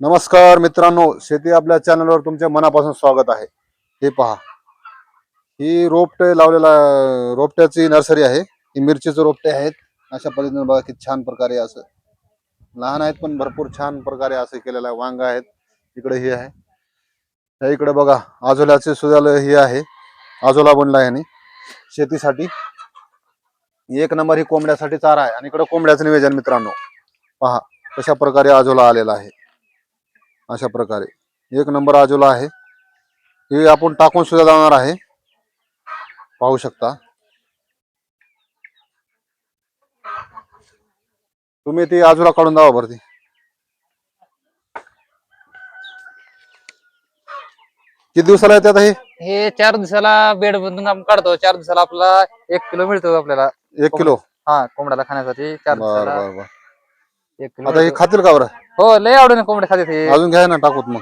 नमस्कार मित्रांनो शेती आपल्या चॅनलवर तुमचे मनापासून स्वागत आहे. हे पहा. ही रोपटे लावलेला रोपट्याची नर्सरी आहे. ही मिरचीचे रोपटे आहेत. अशा पद्धतीने बघा किती छान प्रकारे असं लहान आहेत पण भरपूर छान प्रकारे असं केलेलं आहे वांग आहेत. इकडे हे आहे. त्या इकडे बघा आजोल्याचे सुद्धा हे आहे. आजोला बनला आहे ह्यानी शेतीसाठी एक नंबर ही कोंबड्यासाठी चारा आहे. आणि इकडे कोंबड्याचं निवेदन मित्रांनो. पहा कशा प्रकारे आजोला आलेला आहे. अशा प्रकारे. एक नंबर आजोला आहे. हे आपण टाकून सुद्धा जाणार आहे. पाहू शकता. तुम्ही ती आजूला काढून दावा बरं ती. किती दिवसाला येते आता हे? हे चार दिवसाला बेड बंधून आपण काढतो. चार दिवसाला आपला एक किलो मिळतो आपल्याला. एक किलो? हा कोंबड्याला खाण्यासाठी चार बर दिवसाला. बर बर. एक आता हे. खातील का बरं? हो लय आवडीने कोंबड्या खाते ते. अजून घ्या ना टाकूत मग.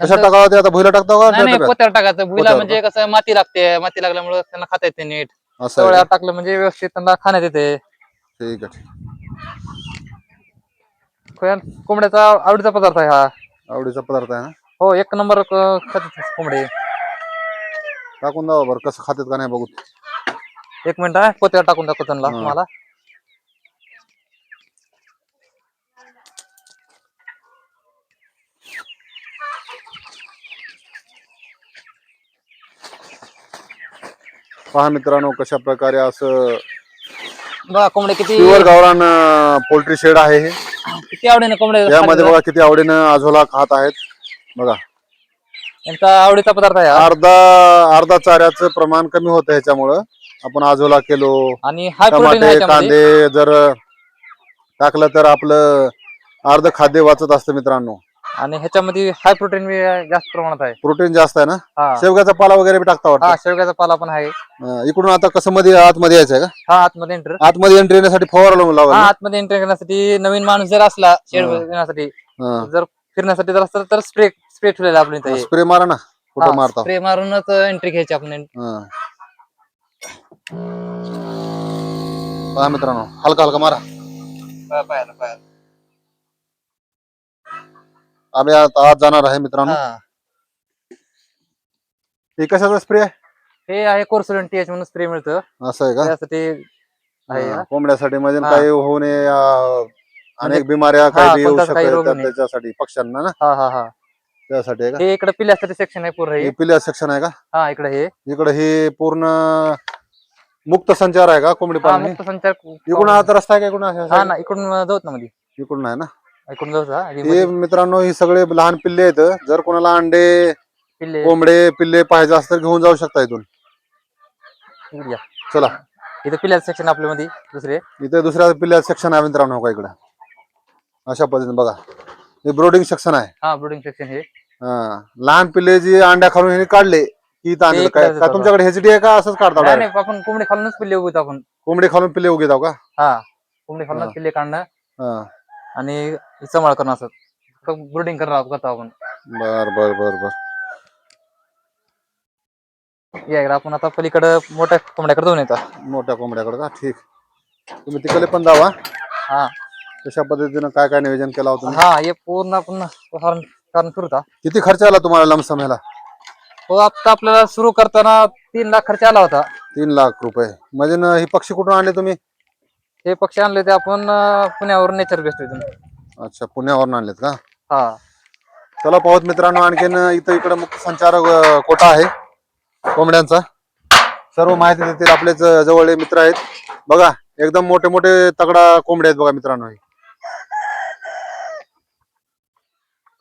कशा टाकावं ते? आता भुईला टाकता का नाही नाही डब्यात? पोत्यावर टाकायचं. भुईला म्हणजे कसं माती लागते. माती लागल्यामुळे त्यांना खाता येते नीट. असं आहे का? सवळ्यावर टाकलं म्हणजे व्यवस्थित त्यांना खाण्यात येते. ठीक आहे ठीक कोंबड्याचा आवडीचा पदार्थ आहे हा. आवडीचा पदार्थ आहे ना? हो एक नंबर क- खाते कोंबडे. टाकून दावा बरं कसं खातात का नाही बघू. एक मिनिट आहे पोत्यावर टाकून दाखवतो त्यांना हा. तुम्हाला. पहा मित्रांनो कशा प्रकारे असं बघा कोंबडे किती प्युअर गावरान पोल्ट्री शेड आहे हे. किती आवडीने कोंबडे यामध्ये. बघा. किती आवडीनं आझोला खात आहेत. बघा. यांचा आवडीचा पदार्थ आहे हा. अर्धा अर्धा चाऱ्याचं प्रमाण कमी होतं ह्याच्यामुळं. आपण आझोला केलो आणि हाय प्रोटीन आहे टमाटे कांदे जर टाकलं तर आपलं अर्ध खाद्य वाचत असतं मित्रांनो. आणि ह्याच्यामध्ये हाय प्रोटीन जास्त प्रमाणात आहे. प्रोटीन जास्त आहे ना? हा. शेवग्याचा पाला वगैरे बी टाकता हा शेवग्याचा पाला पण आहे. इकडून आता कसं मध्ये आतमध्ये यायचंय का? हा आतमध्ये एंटर आतमध्ये एंट्री येण्यासाठी फवारा लावून हा लावा आतमध्ये एंटर करण्यासाठी नवीन माणूस जर असला शेड. येण्यासाठी जर फिरण्यासाठी जर असलं तर स्प्रे स्प्रे ठेवलेला आपण इथे. स्प्रे मारा ना. कुठं मारता? स्प्रे मारूनच एंट्री घ्यायची आपण. हा. पहा मित्रांनो हलका हलका मारा आम्ही आता आज जाणार आहे मित्रांनो. हा. हे कशाचा स्प्रे आहे? हे आहे कोर्सुलन टीएच म्हणून स्प्रे मिळतं. असं आहे का? त्यासाठी आहे. हा, हा. कोंबड्यासाठी म्हणजे हा. काही होऊ नये अं, अनेक म्हणजे- बिमाऱ्या काही येऊ कोणताच काही रोग शकतात नाही. त्याच्यासाठी पक्ष्यांना ना? हा हा हा. त्यासाठी आहे का? हे इकडे पिल्यासाठी सेक्शन आहे पूर्ण हे. हे पिल्या सेक्शन आहे का? हा इकडे हे. इकडे हे पूर्ण मुक्त संचार आहे का कोंबडी हा पालन? मुक्त संचार इकडून आता रस्ता आहे का इकडून? अशा हा side? ना इकडून जाऊत ना मध्ये इकडून आहे ना? जाऊत हा. हे हे मध्ये मित्रांनो ही सगळे लहान पिल्ले आहेत जर कोणाला अंडे पिल्ले कोंबडे पिल्ले पाहिजे असतील तर घेऊन जाऊ शकता इथून इकडे या. चला इथे पिल्या सेक्शन आपल्या मध्ये दुसरे इथे दुसऱ्या पिल्ल्या सेक्शन आहे मित्रांनो का इकडं अशा पद्धतीने बघा हे ब्रोडिंग सेक्शन आहे हा ब्रुडिंग सेक्शन हे हा. लहान पिल्ले जी अंड्या खालून ह्यांनी काढले की इथं आणलं ते काय इकडे काय देतात. तुमच्याकडे ह्याची आहे का असंच काढता नाही direct? नाही आपण कोंबडी खालूनच पिल्ले उगवतो आपण कोंबडी खालून पिल्ले उगे जाऊ का हा कोंबडी हा. खालूनच पिल्ले काढणं हा. आणि सांभाळ करणं असं ब्रुडिंग करणं करतो आपण. बर बर बर बर. या इकडे आपण आता पलीकडे मोठ्या कोंबड्याकडे जाऊन येतो. मोठ्या कोंबड्याकडे का ठीक. तुम्ही तिकडे पण जावा. हा. कशा पद्धतीनं काय काय नियोजन केलं होतं हा हे पूर्ण आपण कारण कारण फिरता किती खर्च आला तुम्हाला लमसम ह्याला? तो आता आपल्याला सुरू करताना तीन लाख खर्च आला होता. तीन लाख रुपये. म्हणजे न- ही पक्षी कुठून आणले तुम्ही? हे पक्षी आणले ते आपण अं, पुण्यावरून नेचर बेस्ट इथून अच्छा पुण्यावरून आणलेत का? हा. चला पाहत मित्रांनो आणखीन इथं इकडे मुक्त संचार अं, कोटा आहे. कोंबड्यांचा. सर्व माहिती देतील आपलेच अं, जवळ मित्र आहेत. बघा एकदम मोठे मोठे तगडा कोंबडे आहेत बघा मित्रांनो हे.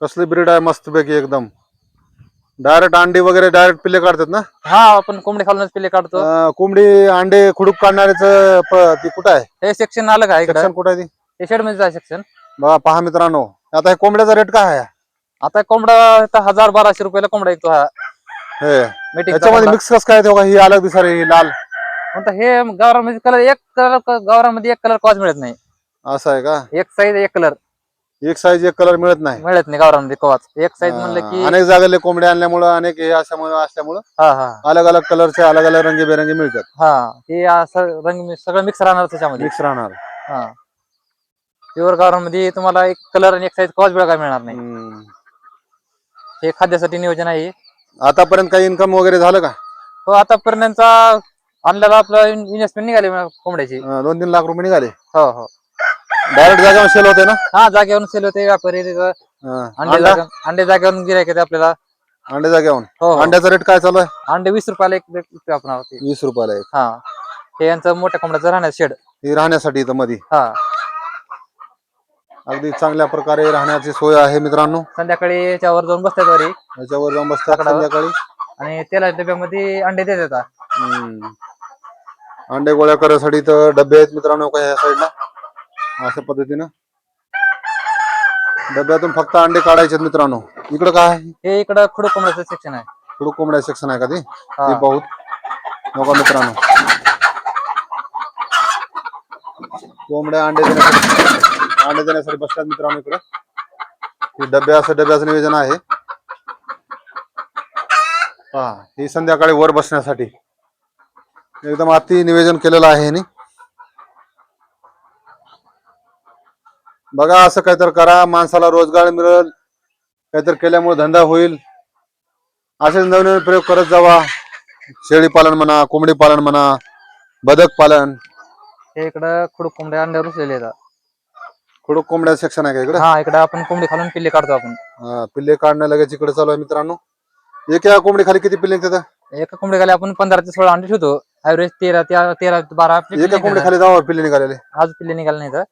कसली ब्रीड आहे मस्तपैकी एकदम. डायरेक्ट अंडी वगैरे डायरेक्ट पिल्ले काढतात ना? हा आपण कोंबडी खालूनच पिल्ले काढतो. अं, कोंबडी अंडे खुडूक काढणारेच ती कुठं आहे? हे सेक्शन अलग आहे इकडे? सेक्शन कुठं आहे ती? हे शेडमध्ये सेक्शन बघा पहा मित्रांनो. आता हे कोंबड्याचा रेट काय आहे? आता कोंबडा आता हजार बाराशे रुपयाला कोंबडा येतो हा. हे. मीटिंग मिक्स कस काय तेव्हा ही अलग दिसा ही लाल. हे गावरामध्ये कलर एक कलर गावरामध्ये एक कलर कॉज मिळत नाही. असं आहे का? एक साईज एक कलर एक साईज एक कलर मिळत नाही. मिळत नाही गावरामध्ये कवाच एक साईज म्हणलं की अनेक जागेले कोंबड्या आणल्यामुळं अनेक हे अशामुळे असल्यामुळं हा हा. अलग अलग कलरचे अलग अलग रंगीबेरंगी मिळतात. हा. हे असं रंग सगळं मिक्स राहणार त्याच्यामध्ये. मिक्स राहणार. हा. प्युअर गावरानमध्ये तुम्हाला एक कलर आणि एक साईज वेळा काय मिळणार नाही. हम्म. हे खाद्यासाठी नियोजन आहे. आतापर्यंत काही इन्कम वगैरे झालं का? हो आतापर्यंत आणलेला आपलं इन्व्हेस्टमेंट निघाली कोंबड्याची. अं, दोन तीन लाख रुपये निघाले. हो हो. डायरेक्ट जागेवर सेल होते ना? हा जागेवरून सेल होते व्यापारी तिथं अंडे अंडा? जागे अंडे जागेवरून गिरायक येते आपल्याला. अंडे जागेवर हो हो. अंड्याचा रेट काय चालू आहे? अंडे वीस रुपयाला एक विकतो आपण ते. वीस रुपयाला एक. हा. हे यांचं मोठ्या कोंबड्याचं राहण्याचं शेड ही राहण्यासाठी इथं मध्ये हा. अगदी चांगल्या प्रकारे राहण्याची सोय आहे मित्रांनो. संध्याकाळी याच्यावर जाऊन बसतात वरी. याच्यावर जाऊन बसतात लाकडावर. संध्याकाळी. आणि तेला डब्यामध्ये अंडे देत येतात हम्म. अंडे गोळ्या करण्यासाठी तर डबे आहेत मित्रांनो काय ह्या साईडला अशा पद्धतीनं. डब्यातून फक्त अंडे काढायचे मित्रांनो. इकडं काय हे इकडं खुडू कोंबड्याचं सेक्शन आहे. थोडं कोंबड्या सेक्शन आहे का ते. ते पाहूत नका मित्रांनो. कोंबड्या अंडे देण्यासाठी अंडे देण्यासाठी बसतात मित्रांनो इकडं. डब्या असं डब्याचं नियोजन आहे. हा ही संध्याकाळी वर बसण्यासाठी. एकदम अति नियोजन केलेलं आहे बघा असं काहीतरी करा. माणसाला रोजगार मिळेल. काहीतरी केल्यामुळे धंदा होईल. असेच नवीन नवीन प्रयोग करत जावा. शेळी पालन म्हणा कोंबडी पालन म्हणा बदक पालन. हे इकडं खुडू कोंबड्या अंड्यावर रुसलेले येतात खुडूक कोंबड्या सेक्शन आहे का इकडे? हा इकडं आपण कोंबडी खालून पिल्ले काढतो आपण. हा, पिल्ले काढणं लगेच इकडे चालू आहे मित्रांनो. एका कोंबडी खाली किती पिल्ले निघतात एका कोंबडी खाली आपण पंधरा ते सोळा अंडे ठेवतो. ऍव्हरेज तेरा ते तेरा ते बारा पिल्ले एका कोंबडी. खाली दहा पिल्ले निघालेले. आज पिल्ले निघाले नाही तर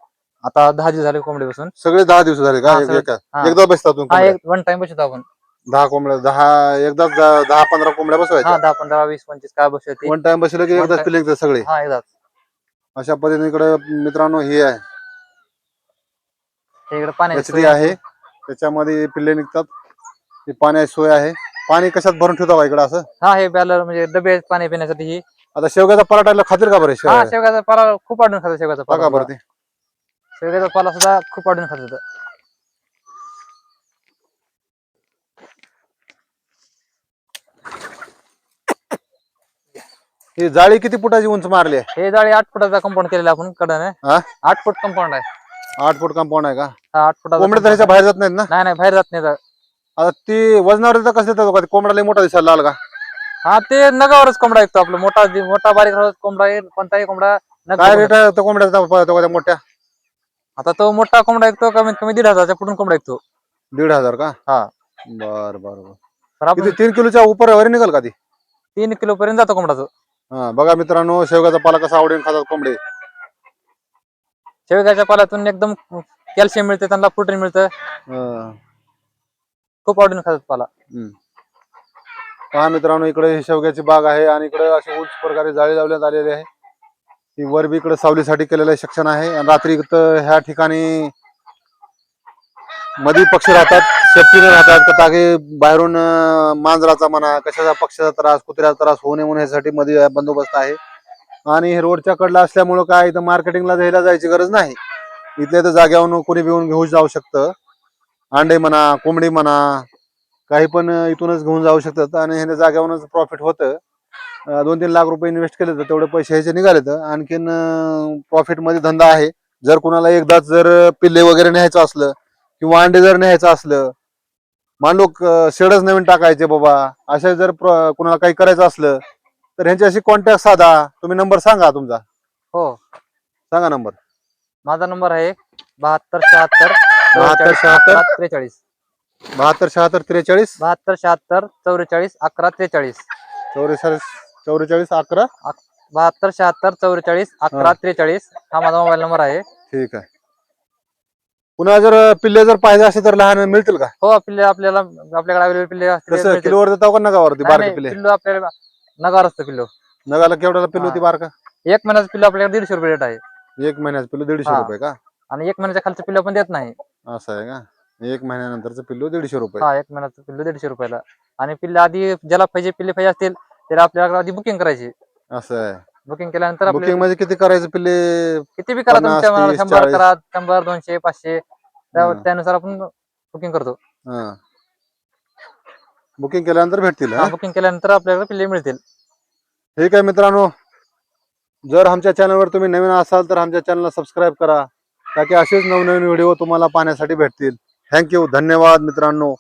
आता दहा दिवस झाले कोंबडी बसून. सगळे दहा दिवस झाले का? हा, एक- सगळे- एका हा. एकदा बसतात तुम्ही हा कोंबड्या? एक वन टाइम बसतो आपण. दहा कोंबड्या दहा एकदाच दहा दहा पंधरा कोंबड्या हा बसवायच्या दहा पंधरा वीस पंचवीस काय बसते वन टाइम बसले की One time. पिल्ले निघतात सगळे? हा एकदाच. अशा पद्धतीने इकडे मित्रांनो हे आहे. हे इकडे पाण्याची एचडी सोय आहे. त्याच्यामध्ये पिल्ले निघतात. ही पाण्याची सोय आहे. पाणी कशात भरून ठेवता का इकडे असं? हा हे बॅलर म्हणजे डबे पाणी पिण्यासाठी ही. आता शेवग्याचा पराठाला खातील का बरं हा शेवगा शेवग्याचा पाला खूप आढळून खातो शेवग्याचा बघा पाला बरं ते. शेवग्याचा पाला सुद्धा खूप आढळून खातो ही जाळी किती फुटाची उंच मारली आहे? हे जाळी आठ फुटाचा कंपाऊंड केलेला आपण कडन हा? आठ फूट कंपाऊंड आहे. आठ फूट कंपाऊंड आहे का? हा आठ फुटाचा कोंबड्या तर compound ह्याच्या बाहेर जात नाहीत ना. नाही नाही बाहेर जात नाही तर. आता ती वजनावर कसं देतात का कोंबडा लय मोठा दिसायला लाल का? हा ते नगावरच कोंबडा ऐकतो आपलं मोठा मोठा बारीक कोंबडा आहे कोणताही कोंबडा नग काय. रेट आहे त्या कोंबड्याचा? त्या मोठ्या? आता तो मोठा कोंबडा ऐकतो कमीत कमी दीड हजारच्या पुढून कोंबडा ऐकतो दीड हजार का? हा. बर बर बर. तर आपण किती तीन किलोच्या उपर वर निघाल का ती? तीन किलो पर्यंत जातो कोंबडाचं. हा बघा मित्रांनो शेवगाचा पाला कसा आवडेल खातात कोंबडे. शेवग्याच्या पाल्यातून एकदम कॅल्शियम मिळते त्यांना प्रोटीन मिळतं. हा. खूप आवडून खातात पाला. हम्म. पहा मित्रांनो इकडे ही शेवग्याची बाग आहे आणि इकडे अशी उंच प्रकारे जाळी लावण्यात आलेली आहे. ही वर बी इकडे सावलीसाठी केलेलं सेक्शन आहे. आणि रात्री तर ह्या ठिकाणी मध्ये पक्षी राहतात सेफ्टीने राहतात. का तागे बाहेरून मांजराचा म्हणा कशाचा पक्षाचा त्रास कुत्र्याचा त्रास होऊ नये म्हणून ह्यासाठी मध्ये बंदोबस्त आहे. आणि हे रोडच्या कडला असल्यामुळं काय इथं मार्केटिंगला द्यायला जायची गरज नाही. इथल्या तर जाग्यावरून कोणी बिवून घेऊ जाऊ शकतं. अंडे म्हणा कोंबडी म्हणा काही पण इथूनच घेऊन जाऊ शकतात. आणि ह्या जाग्यावरूनच प्रॉफिट होतं. दोन तीन लाख रुपये इन्व्हेस्ट केले तर तेवढे पैसे ह्याचे निघाले तर आणखीन प्रॉफिटमध्ये धंदा आहे. जर कुणाला एकदाच जर पिल्ले वगैरे न्यायचं असलं किंवा अंडे जर न्यायचं असलं मान लोक शेडच नवीन टाकायचे बाबा. अशा जर कुणाला काही करायचं असलं तर ह्यांच्याशी कॉन्टॅक्ट साधा. तुम्ही नंबर सांगा तुमचा. हो. सांगा नंबर माझा नंबर आहे बहात्तर शहात्तर बहात्तर शहात्तर त्रेचाळीस. बहात्तर शहात्तर त्रेचाळीस. बहात्तर शहात्तर चौवेचाळीस अकरा त्रेचाळीस. चौवेचाळीस. चौवेचाळीस अकरा? बहात्तर शहात्तर चौवेचाळीस अकरा. त्रेचाळीस. हा माझा मोबाईल नंबर आहे. ठीक आहे. पुन्हा जर पिल्ले जर पाहिजे असेल तर लहान मिळतील का? हो आपल्या आपल्याला आपल्याकडे अवेलेबल पिल्ले असतील मिळतील. किलोवर देता का नगावरती नाही, बारके पिल्ले? पिल्लू आपल्याला नगावर असतं पिल्लू. नगाला केवढ्याला पिल्लू. होती बारका? एक महिन्याचं पिल्लू आपल्याकडे दीडशे रुपये रेट आहे. एक महिन्याचं पिल्लू दीडशे. रुपये का? आणि एक महिन्याच्या खालचं पिल्लू आपण देत नाही. असं आहे का? एक महिन्यानंतरचं पिल्लू दीडशे रुपये. हा एक महिन्याचं पिल्लू दीडशे रुपयाला. आणि पिल्ले आधी ज्याला पाहिजे पिल्ले पाहिजे असतील त्याला आपल्याला आधी बुकिंग करायची. असं आहे. बुकिंग केल्यानंतर बुकिंगमध्ये किती करायचं पिल्ले? किती बी करा पन्नास, तुमच्या मनाला तीस, शंभर चाळीस. करा शंभर दोनशे पाचशे. त्या- हा. त्यानुसार आपण बुकिंग करतो. बुकिंग केल्यानंतर भेटतील हा? बुकिंग केल्यानंतर आपल्याला पिल्ले मिळतील. ठीक आहे मित्रांनो. जर आमच्या चॅनलवर तुम्ही नवीन असाल तर आमच्या चॅनलला सबस्क्राईब करा. ताकी असेच नवनवीन व्हिडिओ तुम्हाला पाहण्यासाठी भेटतील. थँक्यू धन्यवाद मित्रांनो.